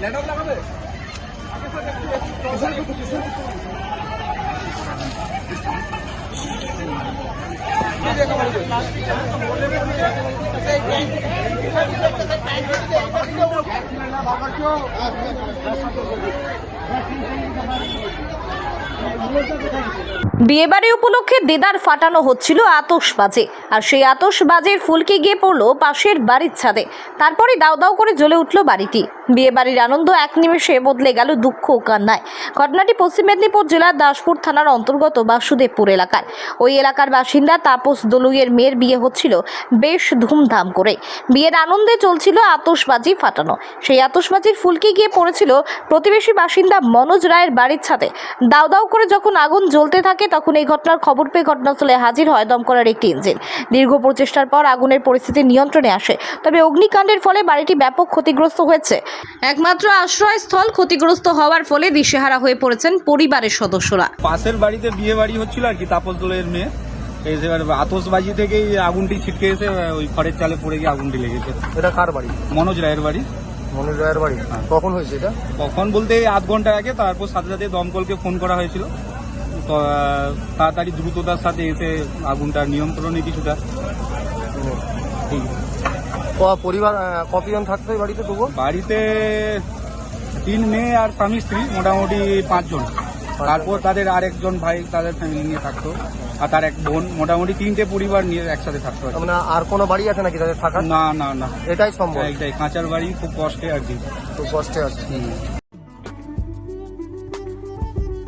Ladder লাগাবে? দেখা বিয়েবাড়ি উপলক্ষে দেদার ফাটানো হচ্ছিল আতশবাজি। আর সেই আতশবাজির ফুলকে গিয়ে পড়ল পাশের বাড়ির ছাদে। তারপরে দাও দাও করে জ্বলে উঠল বাড়িটি। বিয়েবাড়ির আনন্দ এক নিমেষে বদলে গেল দুঃখ কান্নায়। ঘটনাটি পশ্চিম মেদিনীপুর জেলার দাসপুর থানার অন্তর্গত বাসুদেবপুর এলাকার। ওই এলাকার বাসিন্দা তাপস দলুইয়ের মেয়ের বিয়ে হচ্ছিল বেশ ধুমধাম করে। বিয়ের আনন্দে চলছিল আতশবাজি ফাটানো। সেই আতশবাজির ফুলকি গিয়ে পড়েছিল প্রতিবেশী বাসিন্দা মনোজ রায়ের বাড়ির ছাদে। দাও দাও করে যখন আগুন জ্বলতে থাকে তখন এই ঘটনার খবর পেয়ে ঘটনাস্থলে হাজির হয় দমকলের একটি ইঞ্জিন। দীর্ঘ প্রচেষ্টার পর আগুনের পরিস্থিতি নিয়ন্ত্রণে আসে। তবে অগ্নিকাণ্ডের ফলে বাড়িটি ব্যাপক ক্ষতিগ্রস্ত হয়েছে। একমাত্র আশ্রয়স্থল ক্ষতিগ্রস্ত হওয়ার ফলে দিশেহারা হয়ে পড়েছেন পরিবারের সদস্যরা। পাশের বাড়িতে বিয়ে বাড়ি হচ্ছিল আর কি তাপস দোলের মেয়ে। এবার আতসবাজি থেকেই আগুনটি ছিটকে এসে ওই খড়ের চালে পড়ে গিয়ে আগুনটি লেগেছে। এটা কার বাড়ি? মনোজ রায়ের বাড়ি। মনোজ রায়ের বাড়ি? কখন হয়েছে এটা? কখন বলতে এই আধ ঘণ্টা আগে তারপর সাথে সাথে দমকলকে ফোন করা হয়েছিল। তাড়াতাড়ি দ্রুততার সাথে এসে আগুনটা নিয়ন্ত্রণে কিছুটা। ঠিক। পরিবার কতজন থাকতো বাড়িতে তবুও? বাড়িতে তিন মেয়ে আর স্বামী স্ত্রী মোটামুটি পাঁচজন। তারপর তাদের আরেকজন ভাই তাদের ফ্যামিলি নিয়ে থাকতো। আর তার এক বোন মোটামুটি তিনটে পরিবার নিয়ে একসাথে থাকতো আর মানে আর কোনো বাড়ি আছে নাকি তাদের থাকার? না না না। এটাই সম্ভব এটাই কাঁচার বাড়ি খুব কষ্টে আর কি। খুব কষ্টে আছে।